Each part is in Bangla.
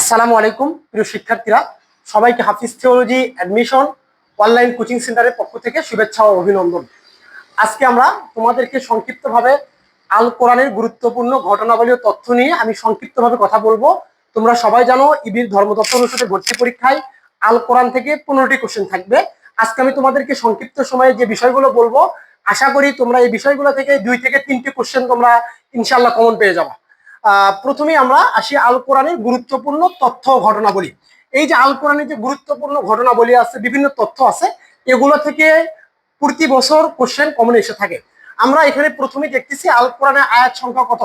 আসসালামু আলাইকুম, প্রিয় শিক্ষার্থীরা। সবাইকে Hafiz theology admission online coaching সেন্টারের পক্ষ থেকে শুভেচ্ছা ও অভিনন্দন। আজকে আমরা তোমাদেরকে সংক্ষিপ্তভাবে আল কোরআনের গুরুত্বপূর্ণ ঘটনাবলী ও তথ্য নিয়ে আমি সংক্ষিপ্তভাবে কথা বলব। তোমরা সবাই জানো, ইবির ধর্মতত্ত্ব অনুষদে ভর্তি পরীক্ষায় আল কোরআন থেকে পনেরোটি কোশ্চেন থাকবে। আজকে আমি তোমাদেরকে সংক্ষিপ্ত সময়ে যে বিষয়গুলো বলব, আশা করি তোমরা এই বিষয়গুলো থেকে দুই থেকে তিনটি কোশ্চেন তোমরা ইনশাল্লাহ কমন পেয়ে যাবা। আহ, প্রথমেই আমরা আসি আল কোরআনের গুরুত্বপূর্ণ তথ্য ঘটনাবলী। এই যে আল কোরআনের যে গুরুত্বপূর্ণ ঘটনাবলী আছে বিভিন্ন তথ্য আছে এগুলো থেকে প্রতি বছর কোশ্চেন কমন এসে থাকে। আমরা এখানে প্রথমে দেখতেছি আল কোরআনের আয়াত সংখ্যা কত?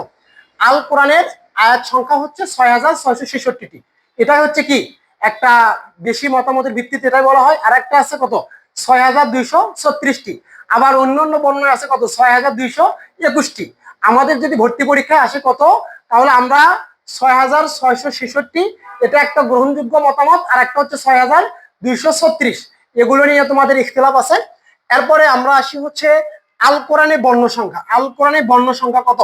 আল কোরআনের আয়াত সংখ্যা হচ্ছে ছয় হাজার ছয়শো ছেষট্টিটি। এটাই হচ্ছে কি? একটা বেশি মতামতের ভিত্তিতে এটাই বলা হয়। আর একটা আছে কত? ছয় হাজার দুইশো ছত্রিশটি। আবার অন্য অন্য বর্ণনা আছে কত? ছয় হাজার দুইশো একুশটি। আমাদের যদি ভর্তি পরীক্ষায় আসে কত? তাহলে আমরা ছয় হাজার ছয়শো ছেষট্টি, এটা একটা গ্রহণযোগ্য মতামত, আর একটা হচ্ছে ছয় হাজার দুইশো ছত্রিশ। এগুলো নিয়ে তোমাদের ইখতলাফ আছে। এরপরে আমরা আসি হচ্ছে আল কোরআনে বর্ণ সংখ্যা। আল কোরআনে বর্ণ সংখ্যা কত?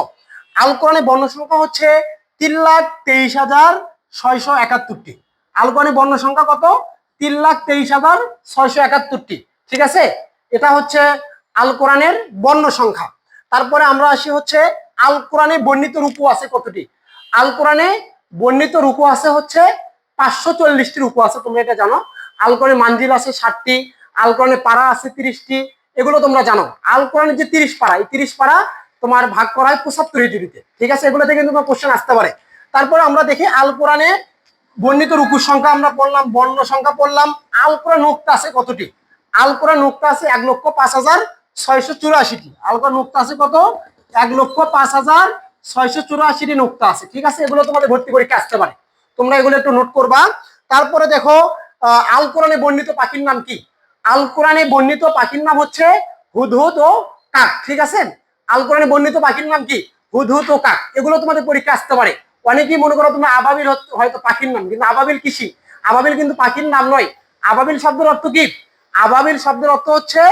আল কোরআনে বর্ণ সংখ্যা হচ্ছে তিন লাখ তেইশ হাজার ছয়শো একাত্তরটি। আল কোরআনে বর্ণ সংখ্যা কত? তিন লাখ তেইশ হাজার ছয়শো একাত্তরটি। ঠিক আছে? এটা হচ্ছে আল কোরআনের বর্ণ সংখ্যা। তারপরে আমরা আসি হচ্ছে আল কোরআনে বর্ণিত রূপও আছে কতটি? আল কোরআনে বর্ণিত রূপও আছে হচ্ছে পাঁচশো চল্লিশটি রূপও আছে, তোমরা এটা জানো। আল কোরআনে মানজিল আছে ষাটটি আল কোরআনে পাড়া আছে তিরিশটি, এগুলো তোমরা জানো। আল কোরআনের যে তিরিশ পাড়া এই তিরিশ পাড়া তোমার ভাগ করা হয় পঁচাত্তর হিজুরিতে ঠিক আছে? এগুলো থেকে তোমার কোশ্চেন আসতে পারে। তারপরে আমরা দেখি আল কোরআনে বর্ণিত রুকুর সংখ্যা, আমরা পড়লাম বর্ণ সংখ্যা পড়লাম। আল কোরআন নোক্তা আছে কতটি? আল কোরআন নোক্তা আছে এক লক্ষ পাঁচ হাজার ছয়শো চুরাশিটি। আল কোরআন নোক্তা আছে কত? এক লক্ষ পাঁচ হাজার ছয়শো চুরাশিটি নোক্তা আছে, ঠিক আছে? এগুলো তোমাদের ভর্তি পরীক্ষা আসতে পারে। তোমরা এগুলো একটু নোট করবা। তারপরে দেখো আল কোরআনে বর্ণিত পাখির নাম কি? আল কোরআনে বর্ণিত পাখির নাম হচ্ছে হুদহুদ ও কাক, ঠিক আছে? আল কোরআনে বর্ণিত পাখির নাম কি? হুদহুদ ও কাক। এগুলো তোমাদের পরীক্ষা আসতে পারে। অনেকেই মনে করো তোমরা আবাবিল হয়তো পাখির নাম, কিন্তু আবাবিল কৃষি আবাবিল কিন্তু পাখির নাম নয়। আবাবিল শব্দের অর্থ কি? আবাবিল শব্দের অর্থ হচ্ছে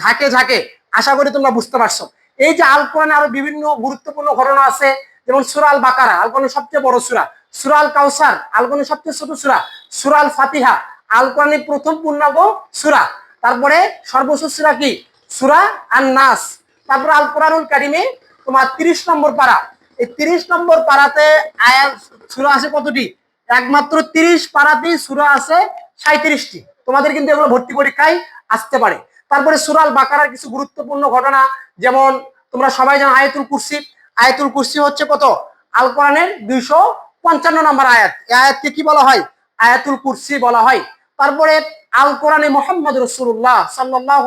ঝাঁকে ঝাঁকে। আশা করি তোমরা বুঝতে পারছ। এই যে আল আরও বিভিন্ন গুরুত্বপূর্ণ ঘটনা আছে, যেমন সুরাল বাকারা আল সবচেয়ে বড় সুরা। সুরাল কাউসার আল কোরআনের সবচেয়ে ছোট সুরা। সুরাল ফাতিহা আল কোরআনের প্রথম পূর্ণাঙ্গ সুরা। তারপরে সর্বশেষ সুরা কি? সুরা আর নাস তারপরে আল কোরআনুল কারিমে তোমার তিরিশ নম্বর পারা। এই তিরিশ নম্বর পারাতে আয়াত সুরা আছে কতটি? একমাত্র তিরিশ পারাতেই সুরা আছে সাঁত্রিশটি তোমাদের কিন্তু এগুলো ভর্তি পরীক্ষায় আসতে পারে। তারপরে সুরাল বাকারার কিছু গুরুত্বপূর্ণ ঘটনা, যেমন তোমরা সবাই জানো আয়াতুল কুরসি। আয়াতুল কুরসি হচ্ছে কত? আল কোরআনের দুইশো পঞ্চান্ন নম্বর আয়াত। এই আয়াতকে কি বলা হয়? আয়াতুল কুরসি বলা হয়। তারপরে আল কোরআনে মোহাম্মদ রসুল্লাহ সাল্লাহ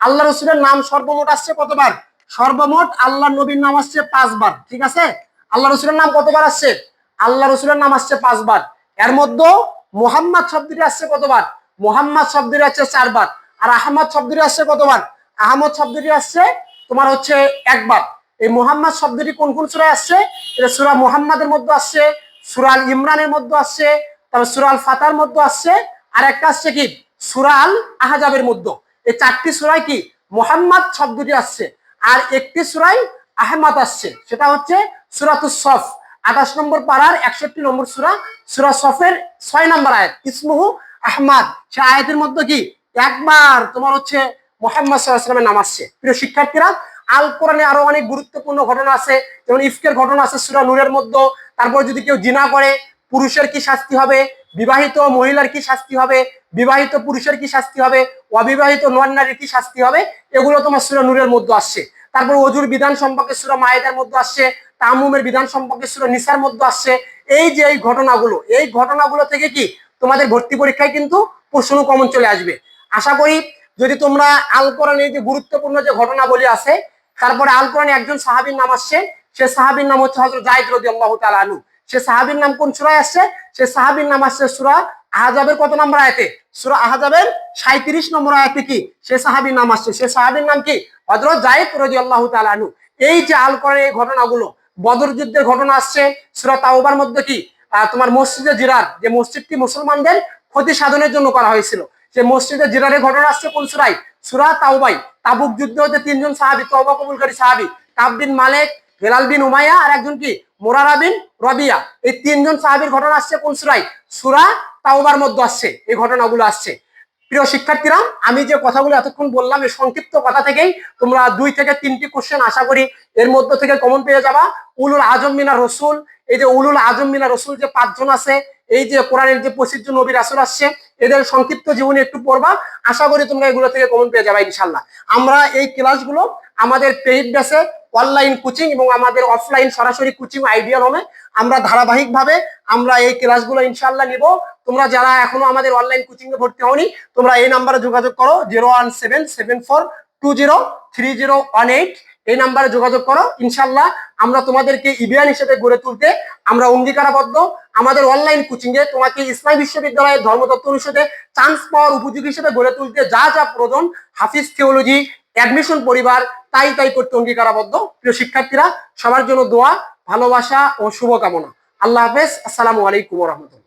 আল্লাহ রসুলের নাম সর্বমোট আসছে কতবার? সর্বমোট আল্লাহ নবীর নাম আসছে পাঁচবার। ঠিক আছে? আল্লাহ রসুলের নাম কতবার আসছে? আল্লাহ রসুলের নাম আসছে পাঁচবার। এর মধ্যে মোহাম্মদ শব্দটি আসছে কতবার? মোহাম্মদ শব্দটি আসছে চারবার। আর আহমদ শব্দটি আসছে কতবার? আহমদ শব্দটি আসছে তোমার হচ্ছে একবার। এই মোহাম্মদ শব্দটি কোন কোন সুরায় আসছে? এটা সুরা মোহাম্মদের মধ্যে আসছে সুরাল ইমরানের মধ্যে আসছে, তারপর সুরাল ফাতার মধ্যে আসছে, আর একটা আসছে কি? সুরাল আহাজাবের মধ্যে। এই চারটি সুরায় কি? মোহাম্মদ শব্দটি আসছে, আর একটি সুরাই আহমদ আসছে। সেটা হচ্ছে সুরাতুস সফ। আঠাশ নম্বর পাড়ার একষট্টি নম্বর সুরা সুরা সফের ছয় নম্বর আয়াত। ইসমুহু আহমদ। সে আয়াতের মধ্যে কি? একবার তোমার হচ্ছে মোহাম্মদ সাল্লাহামের নাম আসছে। প্রিয় শিক্ষার্থীরা আল কোরআনে আরও অনেক গুরুত্বপূর্ণ ঘটনা আছে। যেমন ইফকের ঘটনা আছে সুরা নূরের মধ্যে। তারপর যদি কেউ জিনা করে, পুরুষের কি শাস্তি হবে? বিবাহিত মহিলার কি শাস্তি হবে? বিবাহিত পুরুষের কি শাস্তি হবে? অবিবাহিত নন নারীর কি শাস্তি হবে? এগুলো তোমার সুরা নূরের মধ্যে আসছে। তারপর অজুর বিধান সম্পর্কে সুরা মায়েদার মধ্যে আসছে। তামুমের বিধান সম্পর্কে সুরা নিসার মধ্যে আসছে। এই যে এই ঘটনাগুলো এই ঘটনাগুলো থেকে কি তোমাদের ভর্তি পরীক্ষায় কিন্তু প্রশ্ন কমন চলে আসবে। আশা করি যদি তোমরা আল কোরআনের যে গুরুত্বপূর্ণ যে ঘটনাবলী আছে, তারপরে আল কোরআনে একজন সাহাবীর নাম আসছে, সে সাহাবীর নাম হচ্ছে হযরত জায়েদ রাদিয়াল্লাহু তাআলা আনহু। সে সাহাবীর নাম কোন সূরায় আসছে? সে সাহাবীর নাম আসছে সূরা আহজাবের কত নম্বর আয়াতে? সূরা আহজাবের 37 নম্বর আয়াতে কি? সে সাহাবীর নাম আসছে। সে সাহাবীর নাম কি? হযরত জায়েদ রাদিয়াল্লাহু তাআলা আনহু। এই যে আল কোরআনের এই ঘটনাগুলো, বদর যুদ্ধের ঘটনা আসছে, সুরা তাওবার মধ্যে কি? তোমার মসজিদে জিরার, যে মসজিদটি মুসলমানদের ক্ষতি সাধনের জন্য করা হয়েছিল সে মসজিদে জিরারে ঘটনা আসছে কোন সুরাই সুরা তাওবাই। তাবুক যুদ্ধ হতে তিনজন সাহাবি, তওবা কবুলকারী সাহাবি, কাব বিন মালিক, হেলাল বিন উমাইয়া আর একজন কি? মোরারা বিন রবিয়া। এই তিনজন সাহাবির ঘটনা আসছে কোন সুরাই সুরা তাওবার মধ্যে আসছে, এই ঘটনাগুলো আসছে। প্রিয় শিক্ষার্থীরা, আমি যে কথাগুলো এতক্ষণ বললাম, এই সংক্ষিপ্ত কথা থেকেই তোমরা দুই থেকে তিনটি কোশ্চেন আশা করি এর মধ্য থেকে কমন পেয়ে যাবা। উলুল আজম মিনা রসুল, এই যে উলুল আজম মিনা রসুল যে পাঁচজন আছে, এই যে কোরআনের যে জন নবীর আসল আসছে, এদের সংক্ষিপ্ত জীবনী একটু পড়বা। আশা করি তোমরা এগুলো থেকে কমন পেয়ে যাবা ইনশাল্লাহ আমরা এই ক্লাসগুলো আমাদের পেইড বেসে অনলাইন কোচিং এবং আমাদের অফলাইন সরাসরি কোচিং আইডিয়াল হবে। আমরা ধারাবাহিকভাবে আমরা এই ক্লাসগুলো ইনশাল্লাহ নিব। তোমরা যারা এখনও আমাদের অনলাইন কোচিং এ ভর্তি হওনি, তোমরা এই নাম্বারে যোগাযোগ করো zero one seven seven four two zero three zero one eight এই নাম্বারে যোগাযোগ করো। ইনশাল্লাহ আমরা তোমাদেরকে ইবিয়ান হিসেবে গড়ে তুলতে আমরা অঙ্গীকারাবদ্ধ। আমাদের অনলাইন কোচিং এ তোমাকে ইসলাম বিশ্ববিদ্যালয়ের ধর্মতত্ত্ব অনুষদে চান্স পাওয়ার উপযোগী হিসেবে গড়ে তুলতে যা যা প্রয়োজন। হাফিজ থিওলজি অ্যাডমিশন পরিবার তাই তাই করতে অঙ্গীকারাবদ্ধ। প্রিয় শিক্ষার্থীরা, সবার জন্য দোয়া, ভালোবাসা ও শুভকামনা। আল্লাহ হাফেজ। আসসালামু আলাইকুম রহমতুল্লাহ।